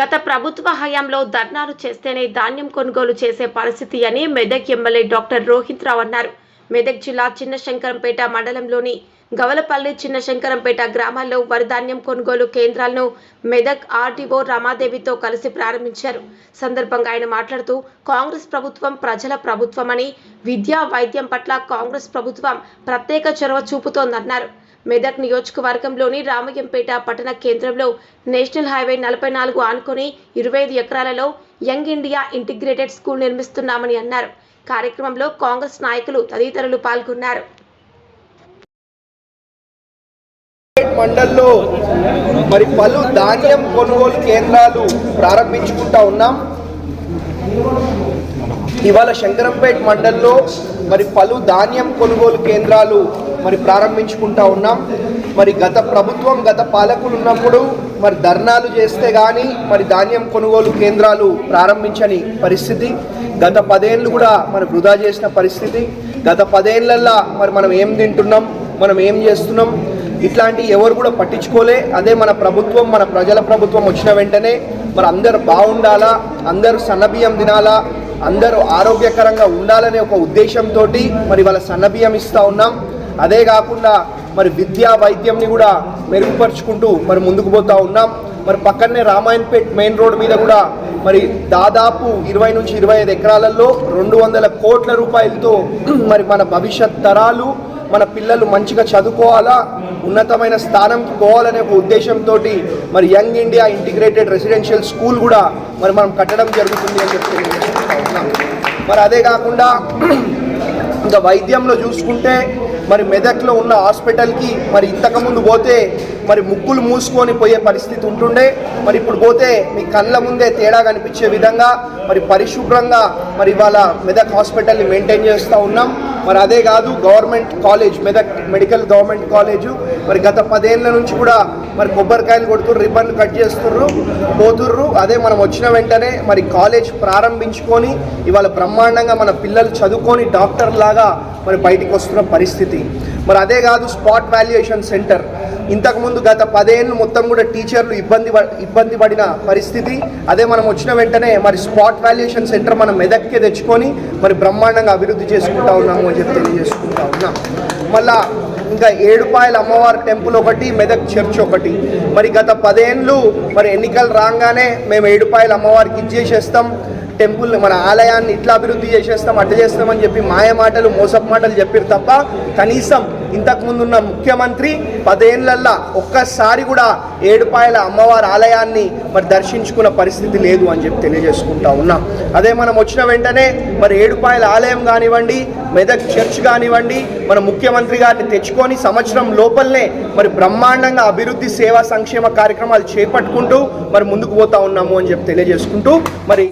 గత ప్రభుత్వ హయాంలో ధర్నాలు చేస్తేనే ధాన్యం కొనుగోలు చేసే పరిస్థితి అని మెదక్ ఎమ్మెల్యే డాక్టర్ రోహిత్ రావు అన్నారు. మెదక్ జిల్లా చిన్నశంకరంపేట మండలంలోని గవలపల్లి చిన్నశంకరంపేట గ్రామాల్లో వరి ధాన్యం కొనుగోలు కేంద్రాలను మెదక్ ఆర్డీఓ రమాదేవితో కలిసి ప్రారంభించారు. సందర్భంగా ఆయన మాట్లాడుతూ కాంగ్రెస్ ప్రభుత్వం ప్రజల ప్రభుత్వమని విద్యా వైద్యం పట్ల కాంగ్రెస్ ప్రభుత్వం ప్రత్యేక చొరవ చూపుతోందన్నారు. మెదక్ నియోజకవర్గంలోని రామయ్యంపేట పట్టణ కేంద్రంలో నేషనల్ హైవే నలభై నాలుగు ఆనుకొని ఇరవై ఐదు ఎకరాలలో యంగ్ ఇండియా ఇంటిగ్రేటెడ్ స్కూల్ నిర్మిస్తున్నామని అన్నారు. కార్యక్రమంలో కాంగ్రెస్ నాయకులు తదితరులు పాల్గొన్నారు. మండల్లో మరి పలు ధాన్యం కొనుగోలు కేంద్రాలు ప్రారంభించుకుంటా ఉన్నాం. ఇవాళ శంకరంపేట మండల్లో మరి పలు ధాన్యం కొనుగోలు కేంద్రాలు మరి ప్రారంభించుకుంటా ఉన్నాం. మరి గత ప్రభుత్వం గత పాలకులు ఉన్నప్పుడు మరి ధర్నాలు చేస్తే కానీ మరి ధాన్యం కొనుగోలు కేంద్రాలు ప్రారంభించని పరిస్థితి. గత పదేళ్ళు కూడా మరి వృధా చేసిన పరిస్థితి. గత పదేళ్ళల్లా మరి మనం ఏం తింటున్నాం మనం ఏం చేస్తున్నాం ఇట్లాంటి ఎవరు కూడా పట్టించుకోలే. అదే మన ప్రభుత్వం మన ప్రజల ప్రభుత్వం వచ్చిన వెంటనే మరి అందరు బాగుండాలా అందరూ సన్నబియ్యం తినాలా అందరూ ఆరోగ్యకరంగా ఉండాలనే ఒక ఉద్దేశంతో మరి వాళ్ళ సన్నబియ్యం ఇస్తూ ఉన్నాం. అదే కాకుండా మరి విద్యా వైద్యంని కూడా మెరుగుపరుచుకుంటూ మరి ముందుకు పోతూ ఉన్నాం. మరి పక్కనే రామాయణపేట్ మెయిన్ రోడ్ మీద కూడా మరి దాదాపు ఇరవై నుంచి ఇరవై ఐదు ఎకరాలలో రెండు వందల కోట్ల రూపాయలతో మరి మన భవిష్యత్ తరాలు మన పిల్లలు మంచిగా చదువుకోవాలా ఉన్నతమైన స్థానంకి పోవాలనే ఒక ఉద్దేశంతో మరి Young India integrated residential school కూడా మరి మనం కట్టడం జరుగుతుంది అని చెప్తున్నాం చేస్తున్నాం మరి అదే కాకుండా ఇంకా వైద్యంలో చూసుకుంటే మరి మెదక్లో ఉన్న హాస్పిటల్కి మరి ఇంతకుముందు పోతే మరి ముక్కులు మూసుకొని పోయే పరిస్థితి ఉంటుండే. మరి ఇప్పుడు పోతే మీ కళ్ళ ముందే తేడా కనిపించే విధంగా మరి పరిశుభ్రంగా మరి ఇవాళ మెదక్ హాస్పిటల్ని మెయింటైన్ చేస్తూ ఉన్నాం. మరి అదే కాదు government college Medak medical government college మరి గత పదేళ్ళ నుంచి కూడా మరి కొబ్బరికాయలు కొడుతుర్రు రిబ్బన్లు కట్ చేస్తుర్రు పోతుర్రు. అదే మనం వచ్చిన వెంటనే మరి కాలేజ్ ప్రారంభించుకొని ఇవాళ బ్రహ్మాండంగా మన పిల్లలు చదువుకొని డాక్టర్ లాగా మరి బయటికి వస్తున్న పరిస్థితి. మరి అదే కాదు స్పాట్ వాల్యుయేషన్ సెంటర్. ఇంతకుముందు గత పదేళ్ళు మొత్తం కూడా టీచర్లు ఇబ్బంది ఇబ్బంది పడిన పరిస్థితి. అదే మనం వచ్చిన వెంటనే మరి స్పాట్ వాల్యుయేషన్ సెంటర్ మనం మెదక్కే తెచ్చుకొని మరి బ్రహ్మాండంగా అభివృద్ధి చేసుకుంటా ఉన్నాము అని చెప్పి తెలియజేసుకుంటా ఉన్నాం. మళ్ళా ఇంకా ఏడుపాయల అమ్మవారి టెంపుల్ ఒకటి మెదక్ చర్చ్ ఒకటి. మరి గత పదేళ్ళు మరి ఎన్నికలు రాగానే మేము ఏడుపాయల అమ్మవారికి ఇచ్చేసేస్తాం. టెంపుల్ మన ఆలయాన్ని ఇట్లా అభివృద్ధి చేసేస్తాం అట్లా చేస్తామని చెప్పి మాయ మాటలు మోసపు మాటలు చెప్పారు తప్ప కనీసం ఇంతకు ముందున్న ముఖ్యమంత్రి పదేళ్ళల్లా ఒక్కసారి కూడా ఏడుపాయల అమ్మవారి ఆలయాన్ని మరి దర్శించుకున్న పరిస్థితి లేదు అని చెప్పి తెలియజేసుకుంటా ఉన్నాం. అదే మనం వచ్చిన వెంటనే మరి ఏడుపాయల ఆలయం కానివ్వండి మెదక్ చర్చ్ కానివ్వండి మన ముఖ్యమంత్రి గారిని తెచ్చుకొని సంవత్సరం లోపలనే మరి బ్రహ్మాండంగా అభివృద్ధి సేవా సంక్షేమ కార్యక్రమాలు చేపట్టుకుంటూ మరి ముందుకు పోతా ఉన్నాము అని చెప్పి తెలియజేసుకుంటూ మరి